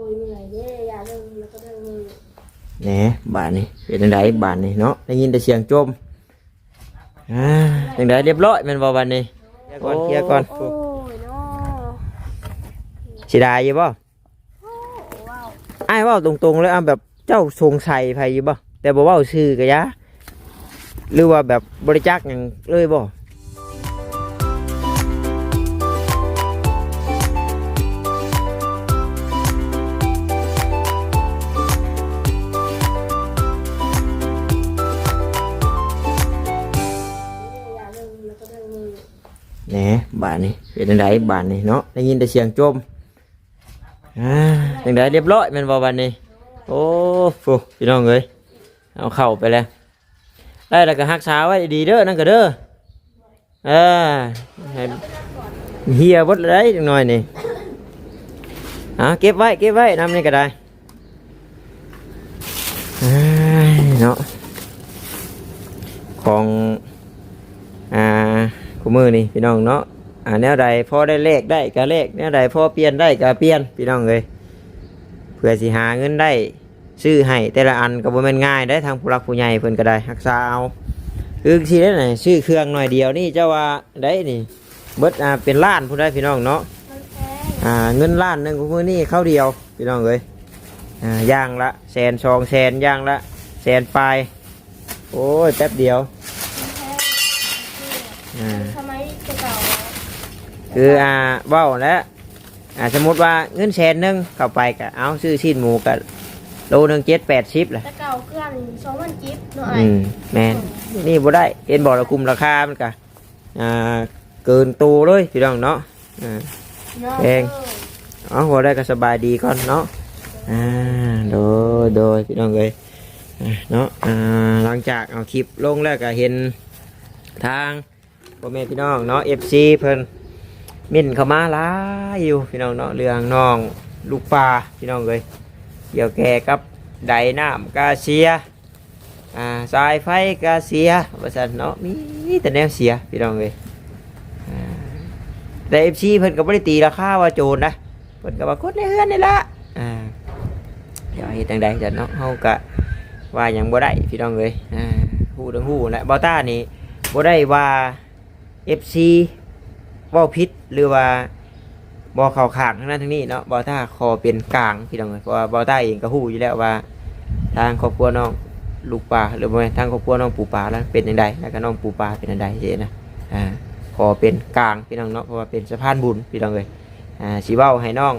โอ้ยเหนื่อยเด้อย่าเริ่มแล้วก็เริ่มมือแหน่บ้านนี่เป็นจังไดบ้านนี่เนาะได้ยินแต่เสียงโจมอ่าจังไดเรียบร้อยแม่นบ่บ้านนี้เคลียร์ก่อนเคลียร์ก่อนโอ้ยเนาะสิได้อยู่บ่โอ้ว้าวอ้ายเว้าตรงๆเลยอะแบบเจ้าสงสัยไผอยู่บ่แต่บ่เว้าชื่อก็ยะหรือว่าแบบบริจาคหยังเลยบ่านนี่เป็นจังไดบ้านนี่เนาะได้ยินแต่เสียงโจมอ่าจังไดเรียบร้อยแม่นบ่บ้านนี้โอ้ฟูพี่น้องเอ้ยเอาเข้าไปแล้วได้แล้วก็รักษาไว้ดีเด้อนั่นก็เด้อเออให้เฮียบดเลยจังหน่อยนี่อะเก็บไว้เก็บไว้นำนี่ก็ได้อ้ายเนาะของอ่าคู่มือนี่พี่น้ องเนาะอ่าแนวใดพอได้เลขได้ก็เลขแนวใดพอเปลี่ยนได้ก็เปลี่ยนพี่น้องเลยเพื่อสิหาเงินได้ซื้อให้แต่ละอันก็บ่แม่นง่ายได้ทางผู้รักผู้ใหญ่เพิ่นก็ได้รักษาเอาคือทีได้ไหนซื้อเครื่องหน่อยเดียวนี่เจ้าว่าได้นี่เบิดอ่าเป็นล้านผู้ได้พี่น้องเนาะมันแพงอ่าเงินล้านหนึงของมือนี่เข้าเดียวพี่น้องเอ้ยอ่าย่างละแสนสองแสนย่างละแสนปลายโอ้ยแป๊บเดียวมันแพงอ่าทำไมจะเก่า คืออ่าเว้าแล้วอ่าสมมติว่าเงินแสนหนึงเข้าไปก็เอาซื้อชิ้นหมูกับโลหนึงเจ็ดแปดชิปแหละจะเก่าเครื่องสองพันกิฟต์เนาะไอ้อืมแมนนี่บ่ได้เอ็นบอกเราคุมราคามันกะอ่าเกินตูเลยพี่น้องเนาะอ่าเนาะแพงอ๋อพอได้ก็สบายดีก่อนเนาะอ่าโดยโดยพี่น้องเลยอะเนาะอ่าหลังจากเอาคลิปลงแล้วก็เห็นทางพ่อแม่พี่น้องเนาะ FC เพิ่น มิ่นเข้ามาหลายอยู่พี่น้องเนาะเรื่องน้องลูกปลาพี่น้องเลยเกี่ยวแก่กับไดน้ำกาเซียอ่าสายไฟกาเซียว่าซั่นเนาะมีแต่แนวเสียพี่น้องเลยอ่าแต่ FC เพิ่นก็บ่ได้ตีราคาว่าโจรนะเพิ่นก็ว่ากดในเฮือนนี่ละอ่าเดี๋ยวเฮ็ดจังใดจันเนาะเฮาก็ว่าหยังบ่ได้พี่น้องเอ้ยอ่าฮู้ทั้งฮู้แหละบ่ต้านี่บ่ได้ว่า FC เว้าผิดหรือว่าบ่เข้าขางทั้งนั้นทั้งนี้เนาะบ่ต้าขอเป็นกลางพี่น้องเอ้ยเพราะว่าบ่ต้าเองก็ฮู้อยู่แล้วว่า ทางครอบครัวน้องลูกปลาหรือบ่แม่ทางครอบครัวน้องปูปลาแล้วเป็นจังไดแล้วก็น้องปูปลาเป็นจังไดเจ๊นะอ่าขอเป็นกลางพี่น้องเนาะเพราะว่าเป็นสะพานบุญพี่น้องเอ้ยอ่าสิเว้าให้น้อง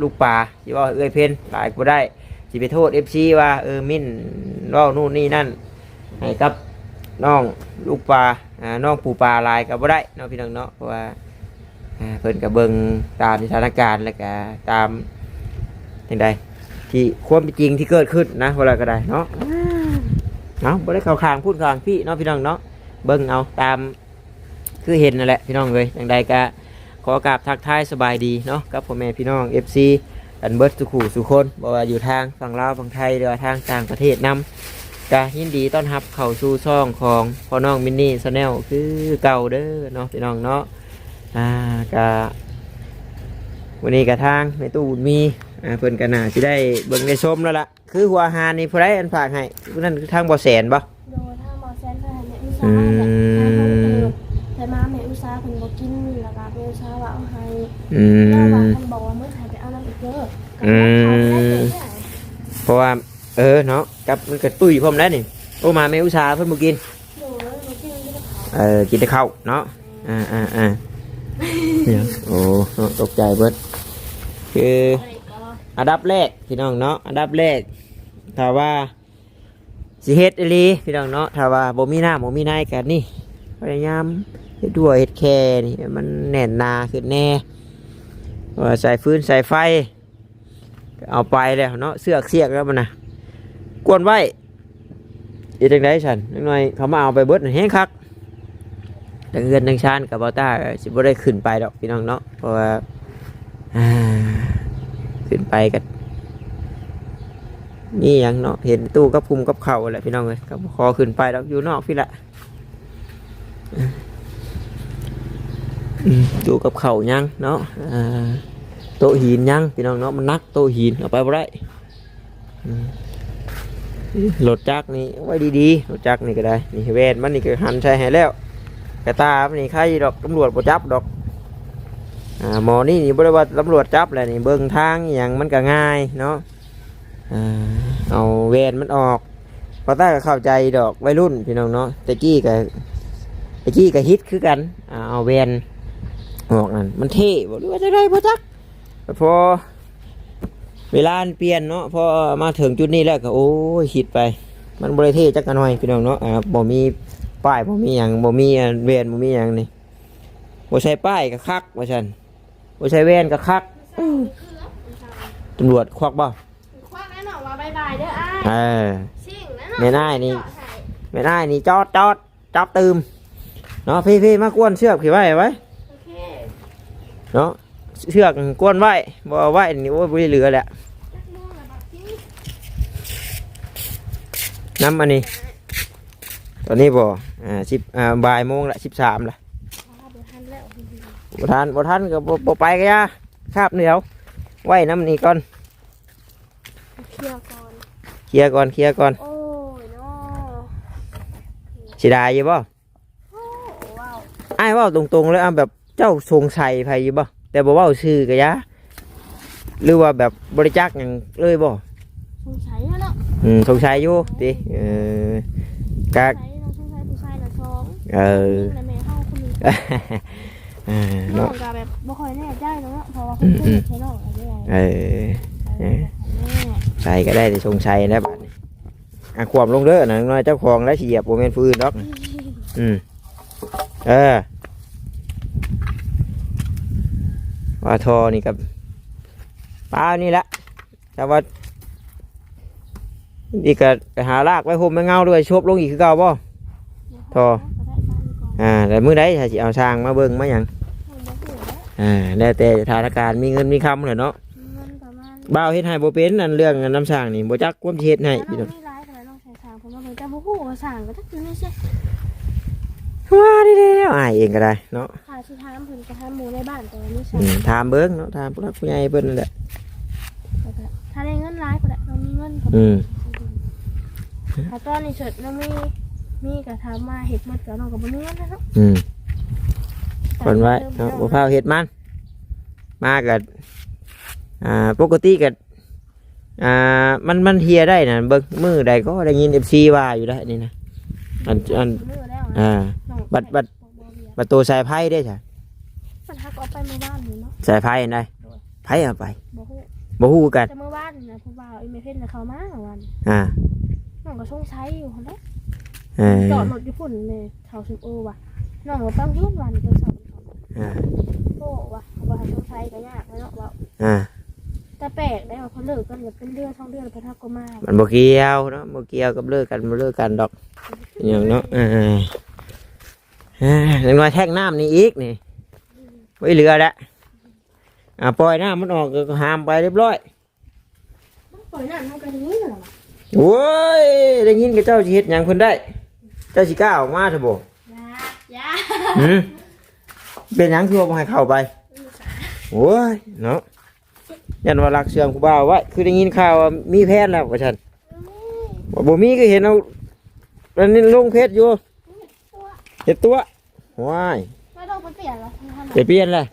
ลูกปลาสิเว้าให้เอ้ยเพนหลายบ่ได้สิไปโทษ FC ว่าเออมิ้นเว้านู่นนี่นั่นให้กับ น้องลูกปลาอ่าน้องปูปลาลายก็บ่ได้เนาะพี่น้องเนาะเพราะว่าอ่าเพิ่นก็เบิ่งตามสถานการณ์แล้วก็ตามจังใดที่ความเป็นจริงที่เกิดขึ้นนะเวลาก็ได้เนาะเนาะบ่ได้เข้าข้างพูดข้างพี่เนาะพี่น้องเนาะเบิ่งเอาตามคือเห็นนั่นแหละพี่น้องเอ้ยจังใดก็ขอกราบทักทายสบายดีเนาะกับพ่อแม่พี่น้อง FC กันเบิร์ดสุขูสุคนบอกว่าอยู่ทางฝั่งลาวฝั่งไทยหรือว่าทางต่างประเทศนำ ก็ยินดีต้อนรับเข้าสู่ช่องของพ่อน้องมินนี่ชาแนลคือเก่าเด้อเนาะพี่น้องเนาะอ่าก็วันนี้กับทางในตู้บุญมีอ่าเพิ่นกันน่าจะได้เบิ่งได้ชมแล้วล่ะคือหัวหานี่ผู้ใดอันฝากให้นั่นคือทางบ่แสนบ่โดยถ้ามาแซนไปให้แม่อุตอืสาห์มแต่มาแม่อุตสาห์เพิ่นบ่กินแล้วก็แม่อุตสาห์ว่าเอาให้อืแล้วว่าม เพิ่นบอกว่าเมื้อไหนไปเอาน้ำอีกเด้ออืมก็เอาไปได้เพราะว่า เออเนาะกับมันเกิดตุ้ยพร้อมแล้วนี่โอ้มาไม่อุตสาห์เพิ่นบ่กินโดยบ่กินได้เออกินแต่ข้าวเนาะอ่าอ่าอ่าโอ้ตกใจเบิดคืออันดับแรกพี่น้องเนาะอันดับแรกถ้าว่าสิเฮ็ดอีหลีพี่น้องเนาะถ้าว่าบ่มีหน้ำบ่มีนายกันนี่พยายามเฮ็ดด้วยเฮ็ดแค่นี่มันแน่นหนาขึ้นแน่ว่าใส่ฟืนใส่ไฟ เอาไปแล้วเนาะเสือกเสียกแล้วมันน่ะ กวนไว้อีจังไดฉันนิดหน่อยเขามาเอาไปเบิดน่ะแฮงคักดังเงินดังชานกับบอต้าสิบ่ได้ขึ้นไปดอกพี่น้องเนาะเพราะว่าขึ้นไปกันนี่ยังเนาะเห็นตู้กับคุมกับเข่าแหละพี่น้องเลยก็บ่คอขึ้นไปดอกอยู่นอกพี่ละตู้กับเข่ายังเนาะโตหินยังพี่น้องเนาะมันนักโตหินเอาไปบ่ได้อืม รถจักนี่ไว้ดีๆรถจักนี่ก็ได้นี่แวนมันนี่ก็หันใช้ให้แล้วกระตามันนี่ใครดอกตำรวจบ่จับดอกอ่าหมอนี่นี่บ่ได้ว่าตำรวจจับแหละนี่เบิ่งทางอย่างมันก็ง่ายเนาะอ่าเอาแวนมันออกพอต้าก็เข้าใจดอกวัยรุ่นพี่น้องเนาะตะกี้ก็ตะกี้ก็ฮิตคือกันอ่าเอาแวนออกนั่นมันเท่บ่หรือว่าจะได้บ่จักพอ เวลาเปลี่ยนเนาะพอมาถึงจุดนี้แล้วก็โอ้ยคิดไป มันบริเทจักกันหน่อยพี่น้องเนาะอ่าบ่มีป้ายบ่มีหยังบ่มีอันเวนบ่มีหยังนี่บ่ใช่ป้ายก็คักว่าซั่นบ่ใช่เวนก็คักตำรวจควักบ่ควักแน่นอนว่าบายบายเด้ออ้ายเออชิ่งแน่นอนแม่นายนี่ไม่ได้นี่จอดจอดจับตืมเนาะพี่พี่มากวนเชือกพี่ไว้ไว้โอเคเนาะ เชือกกวนไว้บ่เอาไว้นี่โอ้ยบ่ได้เหลือแหละจักโมงแล้วบัดนี้น้ำอันนี้ ตอนนี้บ่อ่าสิบอ่าบ่ายโมงละสิบสามละอ้าวบ่ทันแล้วบ่ทันบ่ทันก็บ่บ่ไปก็ยาคาบเดียวไว้น้ำนี่ก่อนเคลียร์ก่อนเคลียร์ก่อนเคลียร์ก่อนโอ้ยเนาะสิได้อยู่บ่โอ้ว้าวอ้ายเว้าตรงๆเลยอะแบบเจ้าสงสัยไผอยู่บ่ แต่บ่เว้าชื่อก็ยาหรือว่าแบบบริจาคหยังเลยบ่สงสัยแล้วเนาะอืมสงสัยอยู่ติเออสกะงสัยเราสงสัยผู้ชายละสองเออในแม่เฮาคนหนึงอ่าน้อเนาะ งก็แบบบ่ค่อยแน่ใจเนาะเพราะว่าคนพูดใช่น้องอะไรอย่างเอเงี้ยอใส่ก็ได้แต่ชงชัยนะบัดนี้อะความลงเด้อนะน้อยเจ้าของแล้วสิเหยียบโมเมนฟืนดอก อืมเออ ว่าทอนี่กับปลานี่แหละแต่ว่านี่ก็ไปหาลากไว้ห่มไม่เงาด้วยชบลงอีกคือเก่าป่ทออ่าแต่มื้อใดถ้าสิเอาสร้างมาเบิ่งมาหยังอ่าแล้วแต่สถานการณ์มีเงินมีคำเลยเนาะบ่าวเฮ็ดให้บ่เป็นนั่นเรื่องน้ำสร้างนี่บ่จักความเฮ็ดให้พี่น้องม่ร้ายขนาดน้องใส่สางผมว่าเพิ่นจะบ่ฮู้ว่าสางก็จักอยู่นี่ใช่ ว่าได้แล้วอายเองก็ได้เนาะถ้าสิถามเพิ่นก็ถามหมู่ในบ้านแต่ว่านี่ใช่อืมถามเบิ้งเนาะถามผู้หลักผู้ใหญ่เพิ่นนั่นแหละถ้าได้เงินร้ายก็ได้น้องมีเงินก็อืมถ้าตอนนี้เสร็จน้องมีมีก็ถามมาเฮ็ดหมดก็น้องก็บ่มีเงินแล้วเนาะอืมคนไว้เนาะบ่พาวเฮ็ดมันมากับอ่าปกติกับอ่ามันมันเฮียได้นะเบิ่งมือใดก็ได้ยิน FC ว่าอยู่ได้นี่นะอันอัน มื้อแล้ว อ่าน้องบัดบัด ประตูสายไพ่ได้จ้ะมันฮักเอาไปเมื่อวานนี่เนาะสายไพ่อันใดไพ่เอาไปบ่ฮู้บ่ฮู้กัน แต่เมื่อวานนี่นะผู้บ่าวไอ้แม่เพิ่นน่ะเข้ามาเมื่อวานอ่าน้องก็สงสัยอยู่หั่นแหละเออจอดรถอยู่พุ่นเลยแถวซุปเออว่ะน้องก็ต้องยุ่นวันจนสอบเขาอ่าโอ้ว่ะเขาบอกให้สงสัยก็ยากแล้วเนาะว่าอ่าแต่แปลกได้ว่าเขาเลิกกันแบบเป็นเดือนสองเดือนแล้วพระทักก็มามันบ่เกี่ยวเนาะบ่เกี่ยวกับเลิกกันบ่เลิกกันดอก อย่างเนาะอ่าอ่อ่าอย่างน้อยแท่งน้ำนี่อีกนี่ไว้เหลือล้วอ่าปล่อยน้ำมันออกก็หามไปเรียบร้อยปล่อยน้ำทำกันอย่างนี้เหรอวะโอ้ยได้ยินกับเจ้าสิเฮ็ดหยังเพิ่นได้ เจ้าสิกล้าออกมาเถอะบ่ยายาหืมเป็นยังคือว่าให้เข้าไปโอ้ยเนาะยันว่ารักเสื่อมกูบ่าวไว้คือได้ยินข่าวว่ามีแพทย์แล้วว่าซั่นบ่บ่มีก็เห็นเอา อันนี้ลงเพชรอยู่เฮ็ดตัวว้ายไม่ต้องไปเปลี่ยนละทำไมจะเปลี่ยนแหละ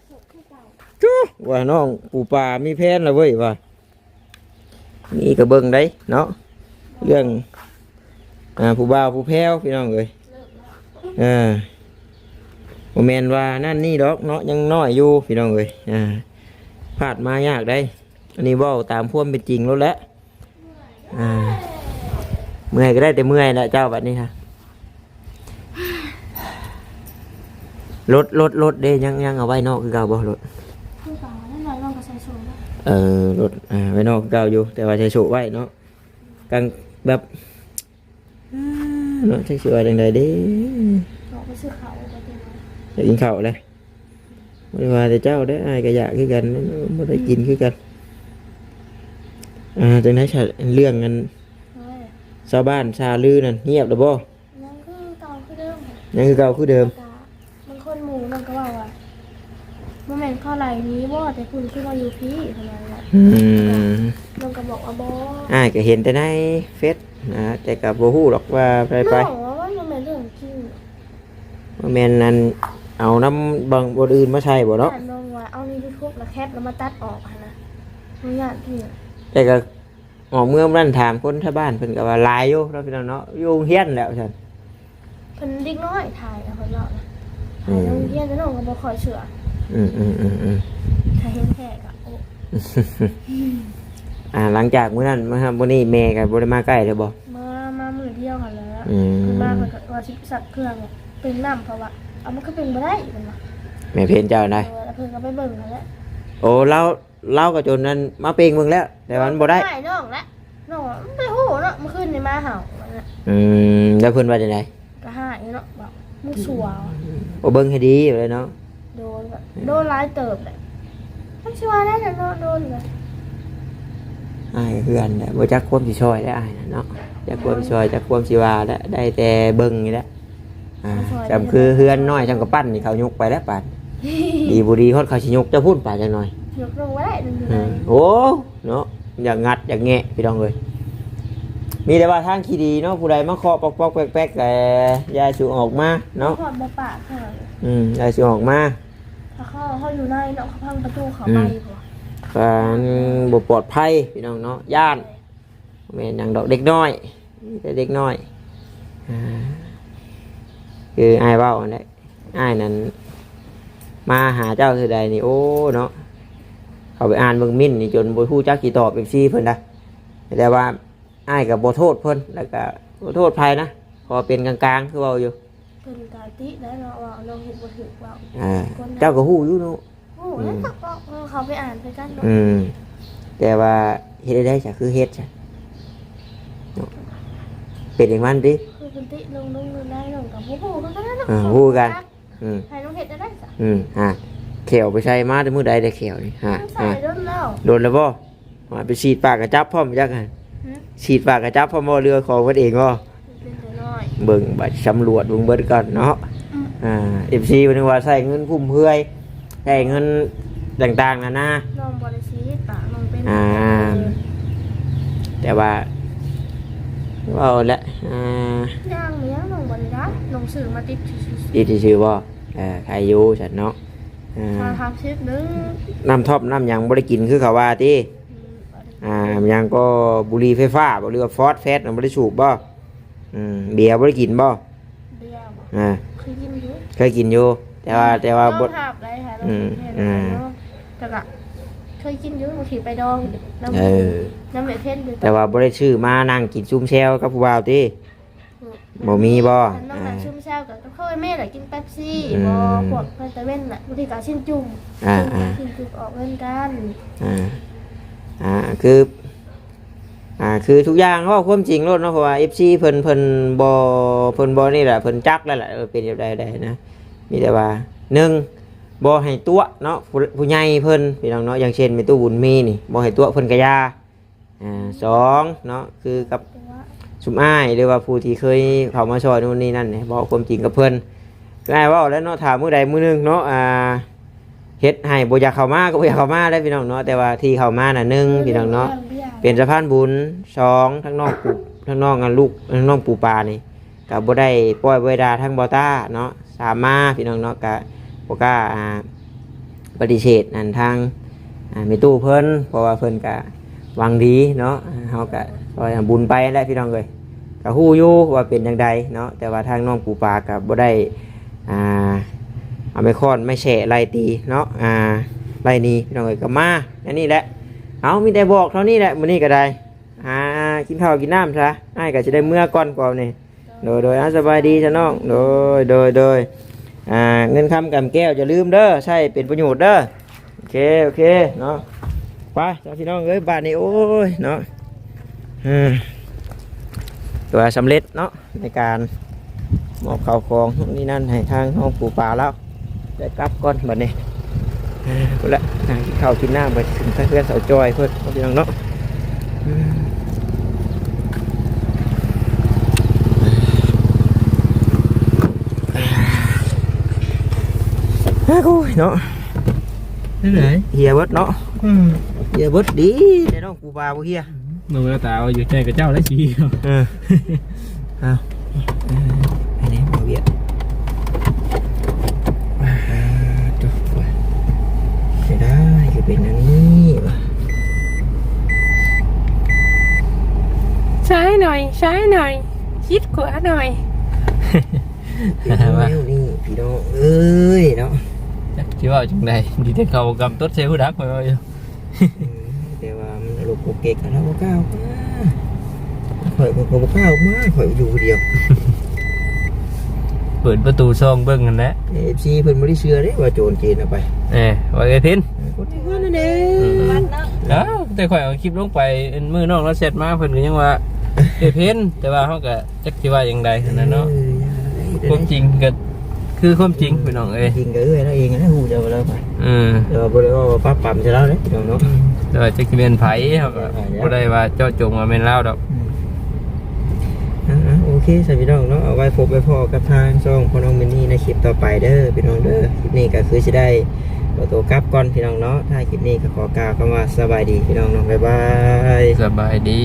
จู้ว่าน้องปู่ป่ามีแพนแล้วเว้ยว่านี่ก็เบิ่งได้เนาะเรื่องอ่าผู้บ่าวผู้แพ้วพี่น้องเอ้ยเอ่าโมเมนว่านั่นนี่ดอกเนาะยังน้อยอยู่พี่น้องเอ้ยอ่าพลาดมายากได้ อันนี้เว่าตามพวามเป็นจริงแล้วแหละอ่า เมื่อยก็ได้แต่เมื่อยแหละเจ้าแบบนี้ฮะรถรถรถเด้ยังยังเอาไว้นอกคือเก่าบ่รถคือเปล่าแน่นอนน้องก็ใส่โซ่แล้วเออรถอ่าไว้นอกคือเก่าอยู่ แต่ว่าใช้โชไว้เนาะกลางแบบอ่าเนาะใช้เชือจังใดเด้บอกไปซื้อเขาไปเต็มอยากกินข้าวเลยไม่ว่าแต่เจ้าได้ออายก็อยากคือกันไม่ได้กินคือกันอ่าจังได๋ฉันเรื่องกันเฮ้ย ชาวบ้านชาลือนั่นเงียบแล้วบ่ยังคือเก่าคือเดิมยังคือเก่าคือเดิมบางคนหมู่น้องก็ว่าว่าบ่แม่นเข้าไหลนี้บ่แต่คุณคือมาอยู่พี่เท่านั้นแหละอืมน้องก็บอกว่าบ่อ้ายก็เห็นแต่ในเฟซนะแต่ก็บ่ฮู้หรอกว่าไปไปน้องว่ามันบ่แม่นเรื่องจริงว่าแม่นนั้นเอาน้ำบางบนอื่นมาใช้บ่เนาะน้องว่าเอาใน YouTube แล้วแคปแล้วมาตัดออกหั่นนะน้องญาติพี่อะแต่ก็ ออกเมื่อนั้นถามคนที่บ้านเพิ่นก็ว่าหลายอยู่เนาะพี่น้องเนาะอยู่โรงเฮียนแล้วซั่นเพิ่นเด็กน้อยถ่ายนะเพิ่นเนาะนะถ่ายโรงเรียนแล้วน้องก็บ่ค่อยเชื่ออืมอืมอืมอืมถ้าเห็นแขกอะโอ้อ่าหลังจากมื้อนั้นมาครับมื้อนี้แม่ก็บ่ได้มาใกล้เลยบ่มามามื้อเดียวหั่นแหล้วอืมเพิ่นมาเพิ่นก็ว่าสิสักเครื่องอะเป็นน้ำเพราะว่าเอามันก็เป็นบ่ได้เพิ่นว่าแม่เพนเจ้าได้เออแล้วเพิ่นก็ไปเบิ่งนั่นแหละ โอ้เราเราก็จนนั้นมาเปลงเบิ่งแล้ว แต่ว่ามันบ่ได้ม่น้องละน้องว่ามันไปโหเนาะเมื่อคืนนี่มาเห่ามันน่ะอืมแล้วเพิ่นว่าจังได๋ก็หายเนาะบอกมึงสัวว่ะบ่เบิ่งให้ดีเลยเนาะโดนแบบโดนร้ายเติบเลยทั้งชัวร์ได้แต่เนาะโดนเลยอ้ายเพื่อนแหละบ่จักความสิช่วยได้อ้ายน่ะเนาะจักความช่วยจักความสิว่าแล้วได้แต่เบิ่งนี่แหละอ่าจำคือเฮือนน้อยจังก็ปั้นนี่เขายกไปแล้วปั้น ดีบ่ดีฮอดเขาสิยกเจะพูดป่าจังหน่อยยกลงไว้ได้หนึ่งอยู่อืไหนมโอ้เนาะอย่างงัดอย่างแงะพี่น้องเลยมีแต่ว่าทางที่ดีเนาะผู้ใดมาเคาะปอกปอกแป๊กๆแต่ยายสูออกมาเนาะขอดมาปากค่ะอืมยายสูออกมาถ้าเขาเขาอยู่ในเนาะเขาพังประตูเขาไปหัวการบ่ปลอดภัยพี่น้องเนาะย่านแม่นหยังดอกเด็กน้อยมีแต่เด็กน้อยอ่าคืออ้ายเว้าอันใดอ้ายนั้น มาหาเจ้าคือใดนี่โอ้เนาะเขาไปอ่านเบิ่งมิ่นนี่จนบ่ฮู้จักสิตอบเป็นซี่เพิ่นนะแต่ว่าอ้ายก็บ่โทษเพิ่นแล้วก็บ่โทษภัยนะพอเป็นกลางๆคือเว้าอยู่เป็นกาติได้เนาะว่าน้องเห็นบ่ถึกว่าอ่าเจ้าก็ฮู้อยู่เนาะโอ้แล้วก็เออเขาไปอ่านไปกันเนาะอืมแต่ว่าเฮ็ดได้จ้ะคือเฮ็ดจ้ะเนาะเป็นอย่างนั้นดิคือเป็นติลงลงลงได้ลงกับผู้ผู้กันนะเนาะอ่าฮู้กัน อืมให้น้องเห็ดได้ได้จ้ะอืมฮะเขวไปใช้มาแต่มื้อใดได้เขวนี่ฮะใส่ฮะโดนแล้ว โดนแล้วบ่มาไปฉีดปากกระจับพร้อมจักหั่นหืมฉีดปากกระจับพร้อมบ่เรือของเพิ่นเองบ่ เป็นแต่น้อย เบิ่งบัดสำรวจเบิ่งเบิดก่อนเนาะ อืม อ่า FC เพิ่นว่าใช้เงินฟุ่มเฟือยใช้เงินต่างๆนานา น้องบริสีปากน้องเป็นอ่า แต่ว่าเว่าและอ่า ย่างเนี้ยน้อง บริได้น้องสื่อมาติดดีที่ชื่อว่าเอ่อใครอยู่ฉันเนาะอ่มาาทำชิปนึงน้ำท็อปน้ำหยังบริกินคือเขาว่าที่อ่าหยังก็บุหรี่ไฟฟ้าบ่หรือว่าฟอสแฟตบริสูบบ่อืมเบียร์บริกินบ่เดียวอ่าเคยกินอยู่เคยกินอยู่แต่ว่าแต่ว่าบน้อดงหับได้ค่ะอืมน้องอืมเนาะแต่ละเคยกินอยู่บางทีไปดองน้ำเออน้ำเม็ดเพชรอยู่แต่ว่าบริชื่อมานั่งกินซุ่มแซวกับผู้บ่าวที่ บ่มีบ่ น้องอ่าหนังชุ่มแซวกับเคยแม่แหละกินเป๊ปซี่อืมบอพวกเพื่อนตะเว้นแหละบางทีก็ชิ้นจุ่มอ่าอ่าชิ้นจุ่มออกเงินกันอ่าอ่าคืออ่าคือทุกอย่างเขาความจริงโลดเนาะเพราะว่า FC เพิ่นเพิ่นบ่เพิ่นบ่นี่แหละเพิ่นจักแล้วแหละเออเป็นแบบใดใดนะ มีแต่ว่าหนึ่งบ่ให้ตัวเนาะผู้ผู้ใหญ่เพิ่นพี่น้องเนาะอย่างเช่นแม่ตู้บุญมีนี่บ่ให้ตัวเพิ่นก็อยาอ่าสองเนาะคือกับ แต่ ว่าสุมอ้ายหรือว่าผู้ที่เคยเข้ามาช่วยนู่นนี่นั่นเนี่ยบอกความจริงกับเพิ่อนก็อ้ายเว่าแล้วเนาะถามมือใดมือหนึงเนาะอ่าเฮ็ดให้บ่อยากเข้ามาก็บ่อยากเข้ามาได้พี่น้องเนาะแต่ว่าที่เข้ามาน่ะหนึ่งพี่น้องเนาะเป็นสะพานบุญสองทั้งน้องปูทั้งน้องกันลูกทั้งน้องปูปลานี่ก็บ่ได้ปล่อยเวดาทั้งบอต้าเนาะสามมาพี่น้องเนาะก็บ่กล้าอ่าปฏิเสธนั่นทางอ่ามีตู้เพิ่นเพราะว่าเพิ่นก็หวังดีเนาะเฮาก็ ซอยบุญไปแล้วพี่น้องเอ้ยก็ฮู้อยู่ว่าเป็นจังใดเนาะแต่ว่าทางน้องปูปลาก็บ่ได้อ่าเอาไม่คอนไม่แฉะไล่ตีเนาะอ่าไล่นี้พี่น้องเอ้ยก็มาอันนี้แหละเอามีแต่บอกเท่านี้แหละมื้อนี้ก็ได้อ่ากินข้าวกินน้ำซะอ้ายก็จะได้เมื่อก่อนก่อนนี่โดยโดยอะสบายดีจ้ะน้องโดยโดยโดยอ่าเงินคำกำแก้วจะลืมเด้อใช่เป็นประโยชน์เด้อโอเคโอเคเนาะไปจ้าพี่น้องเอ้ยบานนี้โอ้ยเนาะ ตัวสำเร็จเนาะในการมอบข้าวของนู่นนี่นั่นให้ทางห้องปู่ป่าแล้วได้กลับก่อนบัดนี้อ่าพุ่นละหากินข้าวกินน้ำไปถึงเพื่อนสาวจอยเพื่อนเอาพี่น้องเนาะอืมอ่ากูเนาะนี่ไหนเฮียเบิดเนาะอืมเฮียเบิดดีในน้องกูบาบ่เฮียหนูแล้วตาเอาอยู่ใจกับเจ้าได้ชีเออเอาเอออันนี้บ่เวีย ดอ่าตัวว่ะไม่ได้คือเป็นอันนี้ว่ะใช้หน่อยใช้หน่อยคิดขวาหน่อยเป็นอั ลูกโกเกกกันแล้วบ่กล้าออกมาข่อยก็บ่กล้าออกมาข่อยอยู่คนเดียวเปิดประตูซองเบิ้งกันแหล้วเอฟซีเพิ่นบ่ได้เชื่อเด้ว่าโจรจีนเอาไปเอ้ว่าไงพินคนที่ว่านั่นเองมันเนาะอ้าวแต่ข่อยเอาคลิปลงไปเอ็นมือน้องเราเสร็จมาเพิ่นก็ยังว่าเอ้ยพินแต่ว่าเขาก็จักสิว่าอย่างใดนั่นเนาะความจริงก็คือความจริงพี่น้องเอ้ยจริงก็เอ้ยแล้วเองนะฮู้เดียวแล้วไปอืมเดี๋ยวบ่ได้ว่าปั๊บปั๊มจะแล้วเด้พี่น้องเนาะ แต่ว่าจักสิเป็นไผเขาก็บ่ได้ว่าเจาะจงว่าแม่นลาวดอกอ่าๆโอเคสวัสดีน้องเนาะเอาไว้พบไว้พอกับทางช่องพ่อน้องมินนี่ในคลิปต่อไปเด้อพี่น้องเด้อคลิปนี้ก็คือสิได้ขอตัวกลับก่อนพี่น้องเนาะถ้าคลิปนี้ก็ขอกล่าวคำว่าสบายดีพี่น้องเนาะบ๊ายบายสบายดี